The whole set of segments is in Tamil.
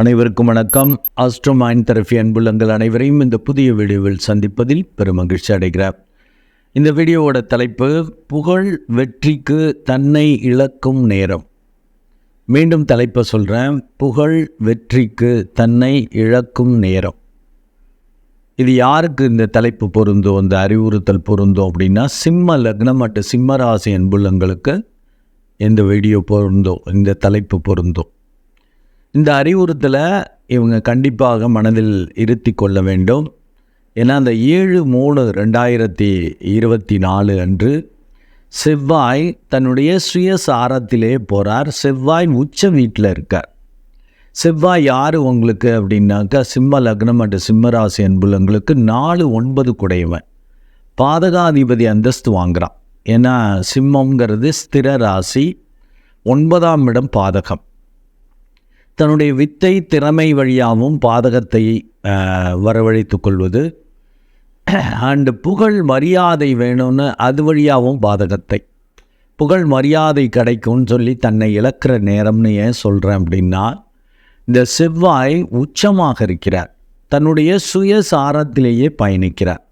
அனைவருக்கும் வணக்கம். ஆஸ்ட்ரோமைன் தெரபி அன்புள்ளங்கள் அனைவரையும் இந்த புதிய வீடியோவில் சந்திப்பதில் பெருமகிழ்ச்சி அடைகிறார் இந்த வீடியோவோட தலைப்பு புகழ் வெற்றிக்கு தன்னை இழக்கும் நேரம். மீண்டும் தலைப்பை சொல்கிறேன் புகழ் வெற்றிக்கு தன்னை இழக்கும் நேரம். இது யாருக்கு இந்த தலைப்பு பொருந்தும் இந்த அறிவுறுத்தல் பொருந்தும் அப்படின்னா சிம்ம லக்னம் மற்றும் சிம்ம ராசி அன்புள்ளங்களுக்கு இந்த வீடியோ பொருந்தும் இந்த தலைப்பு பொருந்தும் இந்த அறிவுறுத்தலை இவங்க கண்டிப்பாக மனதில் இருத்தி கொள்ள வேண்டும். ஏன்னா அந்த ஏழு மூணு ரெண்டாயிரத்தி இருபத்தி நாலு அன்று செவ்வாய் தன்னுடைய சுயசாரத்திலே போகிறார் செவ்வாய் உச்ச வீட்டில் இருக்கார். செவ்வாய் யார் உங்களுக்கு அப்படின்னாக்கா சிம்ம லக்னம் மற்றும் சிம்மராசி அன்புலங்களுக்கு நாலு ஒன்பது குடையவன். பாதகாதிபதி அந்தஸ்து வாங்குகிறான் ஏன்னா சிம்மங்கிறது ஸ்திர ராசி ஒன்பதாம் இடம் பாதகம். தன்னுடைய வித்தை திறமை வழியாகவும் பாதகத்தை வரவழைத்து கொள்வது. அண்டு புகழ் மரியாதை வேணும்னு அது வழியாகவும் பாதகத்தை. புகழ் மரியாதை கிடைக்கும்னு சொல்லி தன்னை இழக்கிற நேரம்னு ஏன் சொல்கிறேன் அப்படின்னா இந்த செவ்வாய் உச்சமாக இருக்கிறார். தன்னுடைய சுயசாரத்திலேயே பயணிக்கிறார்.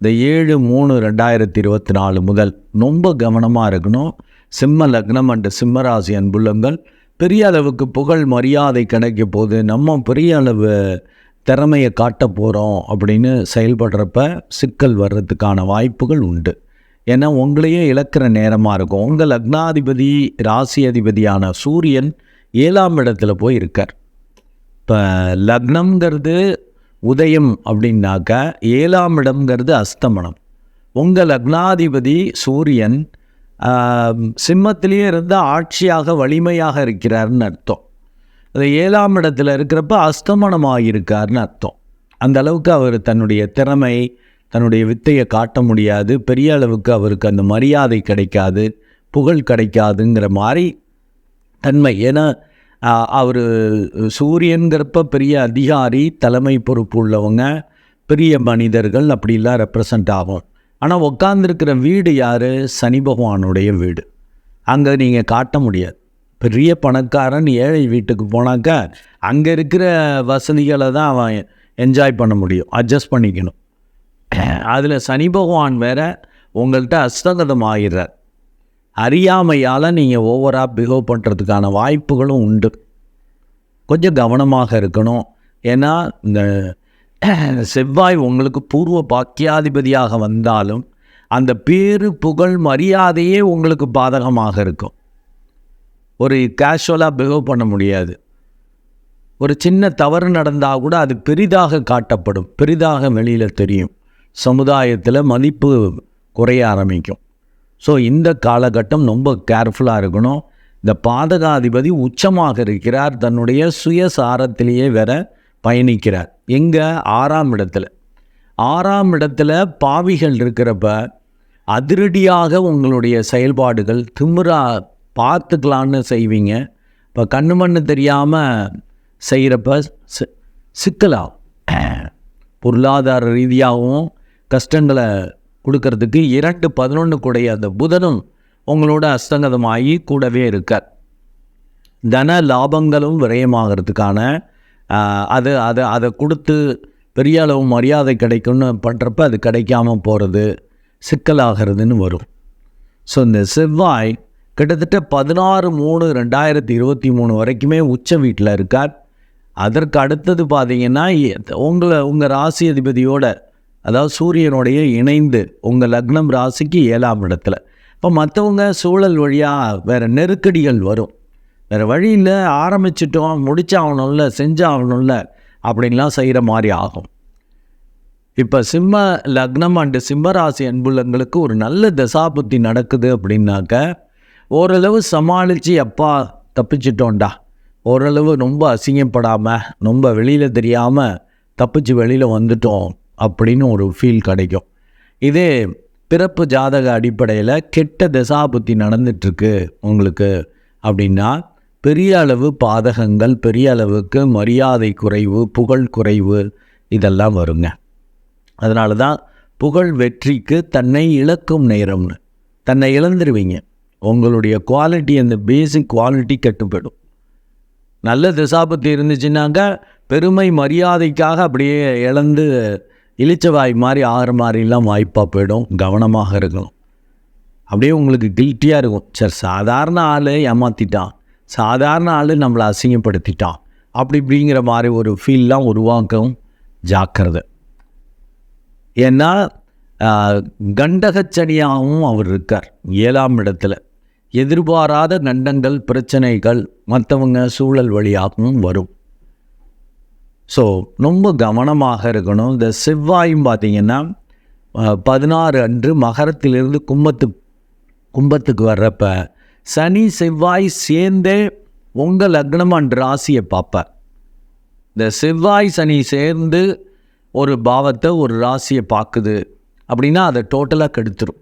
இந்த ஏழு மூணு ரெண்டாயிரத்தி இருபத்தி நாலு முதல் ரொம்ப கவனமாக இருக்கணும். சிம்ம லக்னம் அண்டு சிம்மராசி அன்புள்ளங்கள் பெரிய அளவுக்கு புகழ் மரியாதை கிடைக்க போது நம்ம பெரிய அளவு திறமையை காட்ட போகிறோம் அப்படின்னு செயல்படுறப்ப சிக்கல் வர்றதுக்கான வாய்ப்புகள் உண்டு. ஏன்னா உங்களையே இழக்கிற நேரமாக இருக்கும். உங்கள் லக்னாதிபதி ராசி அதிபதியான சூரியன் ஏழாம் இடத்துல போய் இருக்கார். இப்போ லக்னம்ங்கிறது உதயம் அப்படின்னாக்க ஏழாம் இடம்ங்கிறது அஸ்தமனம். உங்கள் லக்னாதிபதி சூரியன் சிம்மத்திலேயே இருந்து ஆட்சியாக வலிமையாக இருக்கிறார்னு அர்த்தம். அது ஏழாம் இடத்துல இருக்கிறப்ப அஸ்தமனமாக இருக்கார்னு அர்த்தம். அந்த அளவுக்கு அவர் தன்னுடைய திறமை தன்னுடைய வித்தையை காட்ட முடியாது. பெரிய அளவுக்கு அவருக்கு அந்த மரியாதை கிடைக்காது புகழ் கிடைக்காதுங்கிற மாதிரி தன்மை. ஏன்னா அவர் சூரியன்கிறப்ப பெரிய அதிகாரி தலைமை பொறுப்பு உள்ளவங்க பெரிய மனிதர்கள் அப்படிலாம் ரெப்ரசன்ட் ஆகும். ஆனால் உட்காந்துருக்கிற வீடு யார்? சனி பகவானுடைய வீடு. அங்கே நீங்கள் காட்ட முடியாது. பெரிய பணக்காரன் ஏழை வீட்டுக்கு போனாக்கா அங்கே இருக்கிற வசதிகளை தான் அவன் என்ஜாய் பண்ண முடியும். அட்ஜஸ்ட் பண்ணிக்கணும். அதில் சனி பகவான் வேற உங்கள்கிட்ட அஸ்தகதம் ஆகிறார் அறியாமையால் நீங்கள் ஓவராக பிஹேவ் பண்ணுறதுக்கான வாய்ப்புகளும் உண்டு. கொஞ்சம் கவனமாக இருக்கணும். ஏன்னா இந்த செவ்வாய் உங்களுக்கு பூர்வ பாக்கியாதிபதியாக வந்தாலும் அந்த பேரு புகழ் மரியாதையே உங்களுக்கு பாதகமாக இருக்கும். ஒரு கேஷுவலாக பிஹேவ் பண்ண முடியாது. ஒரு சின்ன தவறு நடந்தால் கூட அது பெரிதாக காட்டப்படும். பெரிதாக வெளியில் தெரியும். சமுதாயத்தில் மதிப்பு குறைய ஆரம்பிக்கும். ஸோ இந்த காலகட்டம் ரொம்ப கேர்ஃபுல்லாக இருக்கணும். இந்த பாதகாதிபதி உச்சமாக இருக்கிறார். தன்னுடைய சுயசாரத்திலேயே வேற பயணிக்கிறார். எங்கே? ஆறாம் இடத்துல. ஆறாம் இடத்துல பாவிகள் இருக்கிறப்ப அதிரடியாக உங்களுடைய செயல்பாடுகள் திமிரா பார்த்துக்கலான்னு செய்வீங்க. இப்போ கண்ணு மண்ணு தெரியாமல் செய்கிறப்ப சி சிக்கலாகும். பொருளாதார ரீதியாகவும் கஷ்டங்களை கொடுக்கறதுக்கு இரண்டு பதினொன்று கூடைய அந்த புதனும் உங்களோட அஸ்தங்கதமாகி கூடவே இருக்கார். தன லாபங்களும் விரயமாகிறதுக்கான அது அதை அதை கொடுத்து பெரிய அளவு மரியாதை கிடைக்கும்னு பண்ணுறப்ப அது கிடைக்காம போகிறது சிக்கலாகிறதுன்னு வரும். ஸோ இந்த செவ்வாய் கிட்டத்தட்ட பதினாறு மூணு ரெண்டாயிரத்தி இருபத்தி மூணு வரைக்குமே உச்ச வீட்டில் இருக்கார். அதற்கு அடுத்தது பார்த்தீங்கன்னா எ- உங்களை உங்கள் ராசி அதிபதியோட அதாவது சூரியனுடைய இணைந்து உங்கள் லக்னம் ராசிக்கு ஏழாம் இடத்துல. இப்போ மற்றவங்க சூழல் வழியாக வேறு நெருக்கடிகள் வரும். வேறு வழியில் ஆரம்பிச்சிட்டோம் முடிச்சாகணும்ல செஞ்சாகணும்ல அப்படின்லாம் செய்கிற மாதிரி ஆகும். இப்போ சிம்ம லக்னம் அண்டு சிம்மராசி அன்புள்ளங்களுக்கு ஒரு நல்ல தசாபுத்தி நடக்குது அப்படின்னாக்க ஓரளவு சமாளித்து அப்பா தப்பிச்சிட்டோம்டா. ஓரளவு ரொம்ப அசிங்கப்படாமல் ரொம்ப வெளியில் தெரியாமல் தப்பிச்சு வெளியில் வந்துட்டோம் அப்படின்னு ஒரு ஃபீல் கிடைக்கும். இதே பிறப்பு ஜாதக அடிப்படையில் கெட்ட தசாபுத்தி நடந்துட்டுருக்கு உங்களுக்கு அப்படின்னா பெரிய அளவு பாதகங்கள் பெரிய அளவுக்கு மரியாதை குறைவு புகழ் குறைவு இதெல்லாம் வருங்க. அதனால தான் புகழ் வெற்றிக்கு தன்னை இழக்கும் நேரம்னு. தன்னை இழந்துருவீங்க. உங்களுடைய குவாலிட்டி அந்த பேசிக் குவாலிட்டி கட்டுப்படும் நல்ல திசாபத்து இருந்துச்சுன்னாக்க பெருமை மரியாதைக்காக அப்படியே இழந்து இளிச்சவாய் மாதிரி ஆகிற மாதிரிலாம் வாய்ப்பாக போயிடும். கவனமாக இருக்கணும். அப்படியே உங்களுக்கு கில்ட்டியாக இருக்கும். சரி சாதாரண ஆள் ஏமாற்றிட்டான் சாதாரண ஆள் நம்மளை அசிங்கப்படுத்திட்டான். அப்படி இப்படிங்கிற மாதிரி ஒரு ஃபீல்லாம் உருவாக்கும் ஜாக்கிரதை. ஏன்னா கண்டகச்சனியாகவும் அவர் இருக்கார் ஏழாம் இடத்துல. எதிர்பாராத கண்டங்கள் பிரச்சனைகள் மற்றவங்க சூழல் வழியாகவும் வரும். ஸோ ரொம்ப கவனமாக இருக்கணும். இந்த செவ்வாயும் பார்த்திங்கன்னா பதினாறு அன்று மகரத்திலிருந்து கும்பத்து கும்பத்துக்கு வர்றப்ப சனி செவ்வாய் சேர்ந்தே உங்கள் லக்னம் அன்று ராசியை பார்ப்பேன் இந்த செவ்வாய் சனி சேர்ந்து ஒரு பாவத்தை ஒரு ராசியை பார்க்குது அப்படின்னா அதை டோட்டலாக கெடுத்துரும்.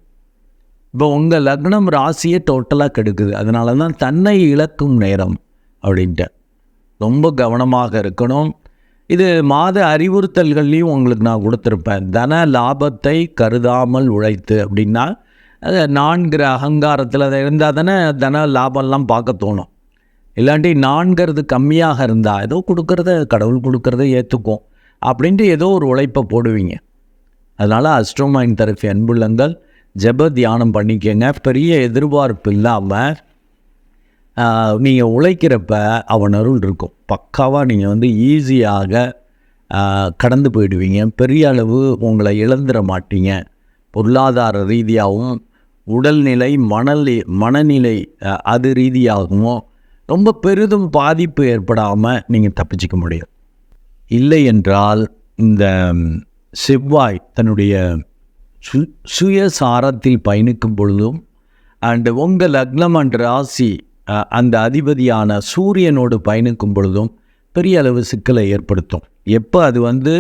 இப்போ உங்கள் லக்னம் ராசியை டோட்டலாக கெடுக்குது. அதனால தான் தன்னை இழக்கும் நேரம் அப்படின்ட்டு. ரொம்ப கவனமாக இருக்கணும். இது மாத அறிவுறுத்தல்கள்லையும் உங்களுக்கு நான் கொடுத்துருப்பேன். தன லாபத்தை கருதாமல் உழைத்து அப்படின்னா அது நான்கிற அகங்காரத்தில் அதை இருந்தால் தானே தன லாபம்லாம் பார்க்க தோணும். இல்லாட்டி நான்கிறது கம்மியாக இருந்தால் ஏதோ கொடுக்குறத கடவுள் கொடுக்கறத ஏற்றுக்கும் அப்படின்ட்டு ஏதோ ஒரு உழைப்பை போடுவீங்க. அதனால் அஸ்ட்ரோமைன் தெரப்பி அன்புள்ளங்கள் ஜெப தியானம் பண்ணிக்கங்க. பெரிய எதிர்பார்ப்பு இல்லாமல் நீங்கள் உழைக்கிறப்ப அவன் அருள் இருக்கும். பக்காவாக நீங்கள் வந்து ஈஸியாக கடந்து போயிடுவீங்க. பெரிய அளவு உங்களை இழந்துட மாட்டீங்க. பொருளாதார ரீதியாகவும் உடல்நிலை மணல் மனநிலை அது ரீதியாகவும் ரொம்ப பெரிதும் பாதிப்பு ஏற்படாமல் நீங்கள் தப்பிச்சிக்க முடியும். இல்லை என்றால் இந்த செவ்வாய் தன்னுடைய சு சுயசாரத்தில் பயணிக்கும் பொழுதும் அண்டு உங்கள் லக்னம் அண்ட் ராசி அந்த அதிபதியான சூரியனோடு பயணிக்கும் பொழுதும் பெரிய அளவு சிக்கலை ஏற்படுத்தும். எப்போ அது வந்து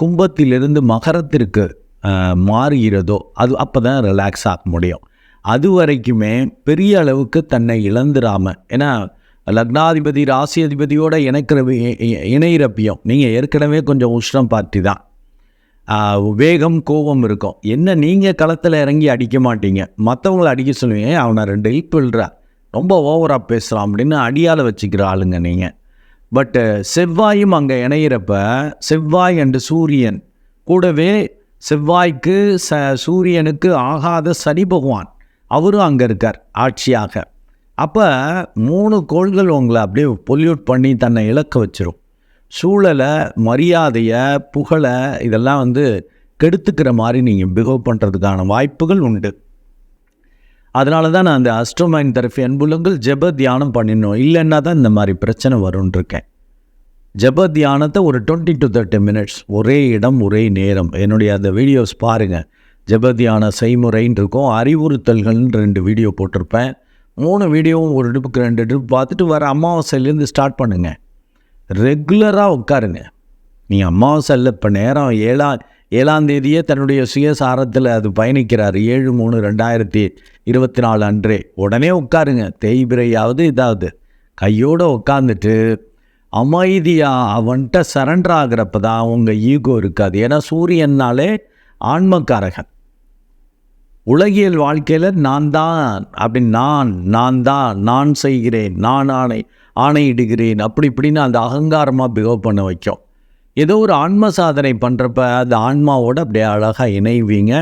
கும்பத்திலிருந்து மகரத்திற்கு மாறுகிறதோ அது அப்போ தான் ரிலாக்ஸ் ஆக முடியும். அது வரைக்குமே பெரிய அளவுக்கு தன்னை இழந்துடாமல் ஏன்னா லக்னாதிபதி ராசி அதிபதியோடு இணைக்கிற இ- நீங்கள் ஏற்கனவே கொஞ்சம் உஷ்ணம் பார்ட்டி தான் வேகம் கோபம் இருக்கும். என்ன நீங்கள் களத்தில் இறங்கி அடிக்க மாட்டீங்க? மற்றவங்கள அடிக்க சொல்லுவீங்க அவனை ரெண்டு ஹெல்ப் விழுறா ரொம்ப ஓவராக பேசுகிறான் அப்படின்னு அடியால் வச்சுக்கிற ஆளுங்க நீங்கள் பட்டு செவ்வாயும் அங்கே இணையிறப்ப செவ்வாய் அண்டு சூரியன் கூடவே செவ்வாய்க்கு ச சூரியனுக்கு ஆகாத சனி பகவான். அவரும் அங்கே இருக்கார் ஆட்சியாக. அப்போ மூணு கோள்கள் உங்களை அப்படியே பொல்யூட் பண்ணி தன்னை இழக்க வச்சிரும். சூழலை மரியாதையை புகழை இதெல்லாம் வந்து கெடுத்துக்கிற மாதிரி நீங்கள் பிஹேவ் பண்ணுறதுக்கான வாய்ப்புகள் உண்டு. அதனால தான் நான் அந்த அஸ்ட்ரோமைன் தெரப்பி அன்புள்ளங்கள் ஜெப தியானம் பண்ணிடணும் இல்லைன்னா தான் இந்த மாதிரி பிரச்சனை வரும்னு இருக்கேன். ஜப தியானத்தை ஒரு டுவெண்ட்டி டு தேர்ட்டி மினிட்ஸ் ஒரே இடம் ஒரே நேரம். என்னுடைய அந்த வீடியோஸ் பாருங்கள் ஜப தியான செய்முறைன்னு இருக்கும். அறிவுறுத்தல்கள்னு ரெண்டு வீடியோ போட்டிருப்பேன். மூணு வீடியோவும் ஒரு ட்ரிப்புக்கு ரெண்டு ட்ரிப் பார்த்துட்டு வர அமாவாசையிலேருந்து ஸ்டார்ட் பண்ணுங்கள் ரெகுலராக உட்காருங்க. நீ அமாவாசை இல்லை இப்போ நேரம் ஏழா ஏழாம் தேதியே தன்னுடைய சுயசாரத்தில் அது பயணிக்கிறார். ஏழு மூணு ரெண்டாயிரத்தி இருபத்தி நாலு அன்றே. உடனே உட்காருங்க. தேய்பிரையாவது இதாவது. கையோடு உட்காந்துட்டு அமைதியாக அவன்கிட்ட சரண்டர் ஆகிறப்ப தான் உங்கள் ஈகோ இருக்காது. ஏன்னா சூரியன்னாலே ஆன்மக்காரகன். உலகியல் வாழ்க்கையில் நான் தான் அப்படி நான் நான் தான் நான் செய்கிறேன் நான் ஆணை ஆணையிடுகிறேன் அப்படி இப்படின்னு அந்த அகங்காரமாக பிஹேவ் பண்ண வைக்கும். ஏதோ ஒரு ஆன்ம சாதனை பண்ணுறப்ப அந்த ஆன்மாவோட அப்படியே அழகாக இணைவீங்க.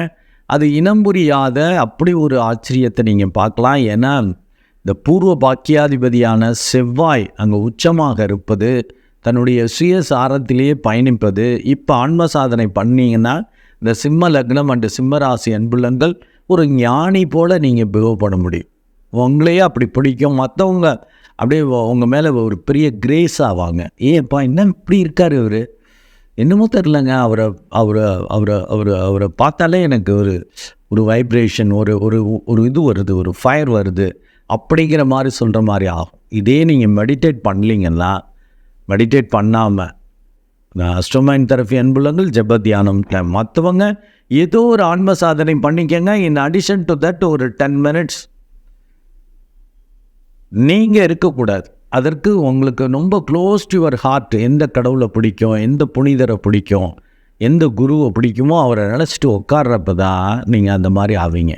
அது இனம் புரியாத அப்படி ஒரு ஆச்சரியத்தை நீங்கள் பார்க்கலாம். ஏன்னா இந்த பூர்வ பாக்கியாதிபதியான செவ்வாய் அங்கே உச்சமாக இருப்பது தன்னுடைய சுயசாரத்திலேயே பயணிப்பது இப்போ ஆன்ம சாதனை பண்ணிங்கன்னா இந்த சிம்ம லக்னம் அண்டு சிம்மராசி அன்புள்ளங்கள் ஒரு ஞானி போல் நீங்கள் பிஹேவ் பண்ண முடியும். உங்களையே அப்படி பிடிக்கும். மற்றவங்க அப்படியே உங்கள் மேலே ஒரு பெரிய கிரேஸ் ஆவாங்க. ஏன்ப்பா என்ன இப்படி இருக்கார் இவர்? என்னமோ தெரிலங்க அவரை அவரை அவரை அவரை அவரை பார்த்தாலே எனக்கு ஒரு ஒரு வைப்ரேஷன் ஒரு ஒரு ஒரு இது வருது ஒரு ஃபயர் வருது. அப்படிங்கிற மாதிரி சொல்கிற மாதிரி ஆகும். இதே நீங்கள் மெடிடேட் பண்ணலீங்கன்னா மெடிடேட் பண்ணாமல் நான் தெரப்பி அன்புள்ளங்கள் ஜெப தியானம் மற்றவங்க ஏதோ ஒரு ஆன்ம சாதனை பண்ணிக்கங்க. இன் அடிஷன் டு தட் ஒரு டென் மினிட்ஸ் நீங்கள் இருக்கக்கூடாது. அதற்கு உங்களுக்கு ரொம்ப க்ளோஸ் டு யுவர் ஹார்ட் எந்த கடவுளை பிடிக்கும் எந்த புனிதரை பிடிக்கும் எந்த குருவை பிடிக்குமோ அவரை நினச்சிட்டு உட்கார்றப்ப தான் நீங்கள் அந்த மாதிரி ஆவீங்க.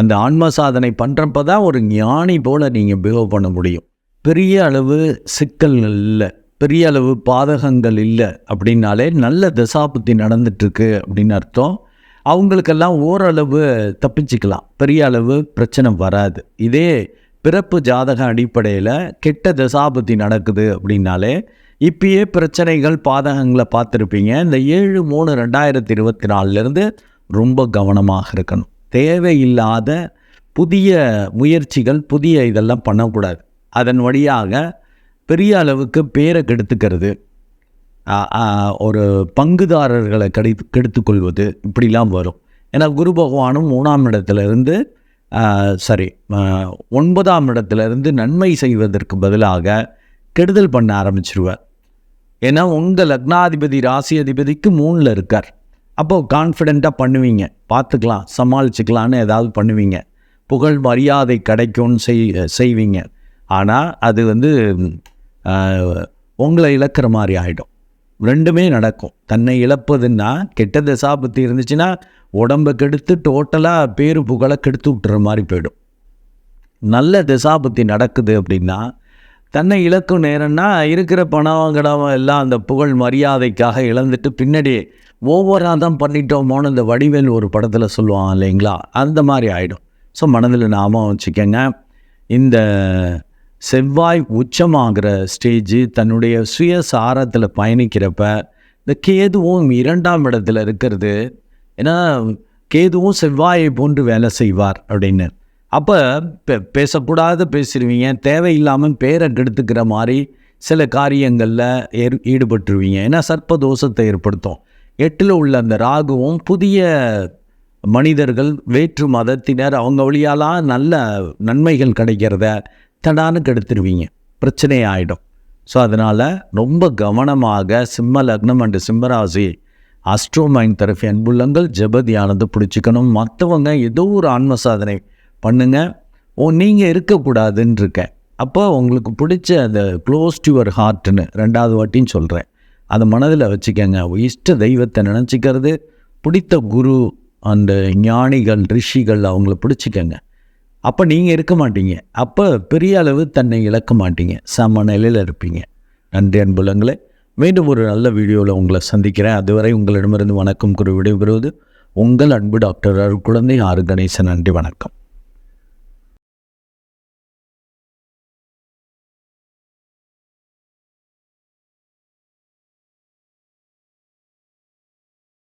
அந்த ஆன்ம சாதனை பண்ணுறப்ப தான் ஒரு ஞானி போல் நீங்கள் பிஹேவ் பண்ண முடியும். பெரிய அளவு சிக்கல் இல்லை. பெரிய அளவு பாதகங்கள் இல்லை அப்படின்னாலே நல்ல தசாபுத்தி நடந்துட்டுருக்கு அப்படின்னு அர்த்தம். அவங்களுக்கெல்லாம் ஓரளவு தப்பிச்சுக்கலாம். பெரிய அளவு பிரச்சனை வராது. இதே பிறப்பு ஜாதக அடிப்படையில் கெட்ட தசாபுத்தி நடக்குது அப்படின்னாலே இப்பயே பிரச்சனைகள் பாதகங்களை பார்த்துருப்பீங்க. இந்த ஏழு மூணு ரெண்டாயிரத்தி இருபத்தி நாலுலேருந்து ரொம்ப கவனமாக இருக்கணும். தேவையில்லாத புதிய முயற்சிகள் புதிய இதெல்லாம் பண்ணக்கூடாது. அதன் வழியாக பெரிய அளவுக்கு பேரை கெடுத்துக்கிறது. ஒரு பங்குதாரர்களை கெடு கெடுத்துக்கொள்வது இப்படிலாம் வரும். ஏன்னா குரு பகவானும் மூணாம் இடத்துலேருந்து சரி ஒன்பதாம் இடத்துல இருந்து நன்மை செய்வதற்கு பதிலாக கெடுதல் பண்ண ஆரம்பிச்சிருவார். ஏன்னா உங்கள் லக்னாதிபதி ராசி அதிபதிக்கு மூணில் இருக்கார். அப்போது கான்ஃபிடெண்ட்டாக பண்ணுவீங்க. பார்த்துக்கலாம் சமாளிச்சுக்கலான்னு ஏதாவது பண்ணுவீங்க. புகழ் மரியாதை கிடைக்கும்னு செய் செய்வீங்க. ஆனால் அது வந்து உங்களை இழக்கிற மாதிரி ஆகிடும் ரெண்டுமே நடக்கும். தன்னை இழப்பதுன்னா கெட்ட தசாபத்தி இருந்துச்சுன்னா உடம்பை கெடுத்து டோட்டலாக பேரு புகழை கெடுத்து விட்டுற மாதிரி போயிடும். நல்ல திசாபுத்தி நடக்குது அப்படின்னா தன்னை இழக்கும் நேரம்னா இருக்கிற பணம் கடம் எல்லாம் அந்த புகழ் மரியாதைக்காக இழந்துட்டு பின்னாடி ஓவராக தான் பண்ணிட்டோமோன்னு இந்த வடிவேல் ஒரு படத்தில் சொல்லுவான் இல்லைங்களா? அந்த மாதிரி ஆகிடும் ஸோ மனதில் நாம வச்சுக்கோங்க. இந்த செவ்வாய் உச்சமாகிற ஸ்டேஜ் தன்னுடைய சுய சாரத்தில் பயணிக்கிறப்ப இந்த கேதுவும் இரண்டாம் இடத்துல இருக்கிறது. ஏன்னா கேதுவும் செவ்வாயை போன்று வேலை செய்வார் அப்படின்னு. அப்போ பே பேசக்கூடாத பேசிடுவீங்க தேவையில்லாமல் பேரை கெடுத்துக்கிற மாதிரி சில காரியங்களில் ஏற் ஈடுபட்டுருவீங்க. ஏன்னா சர்ப்ப தோஷத்தை ஏற்படுத்தும். எட்டில் உள்ள அந்த ராகுவும் புதிய மனிதர்கள் வேற்று மதத்தினர் அவங்க வழியாலாம் நல்ல நன்மைகள் கிடைக்கிறத தடான்னு கெடுத்துருவீங்க. பிரச்சனை ஆகிடும் ஸோ அதனால் ரொம்ப கவனமாக சிம்ம லக்னம் அண்டு சிம்மராசி அஸ்ட்ரோமைன் தரப்பு அன்புள்ளங்கள் ஜபதியானது பிடிச்சிக்கணும். மற்றவங்க ஏதோ ஒரு ஆன்ம சாதனை பண்ணுங்கள் ஓ நீங்கள் இருக்கக்கூடாதுன்னு இருக்கேன் அப்போ உங்களுக்கு பிடிச்ச அந்த க்ளோஸ் டு யுவர் ஹார்ட்னு ரெண்டாவது வாட்டின்னு சொல்கிறேன் அதை மனதில் வச்சுக்கோங்க. இஷ்ட தெய்வத்தை நினச்சிக்கிறது பிடித்த குரு அந்த ஞானிகள் ரிஷிகள் அவங்கள பிடிச்சிக்கங்க. அப்போ நீங்கள் இருக்க மாட்டீங்க. அப்போ பெரிய அளவு தன்னை இழக்க மாட்டீங்க. சம நிலையில் இருப்பீங்க. நன்றி அன்புலங்களே. மீண்டும் ஒரு நல்ல வீடியோவில் உங்களை சந்திக்கிறேன். அதுவரை உங்களிடமிருந்து வணக்கம் குறி விடைபெறுவது உங்கள் அன்பு டாக்டர் அருள் குழந்தை ஆறு கணேசன். நன்றி வணக்கம்.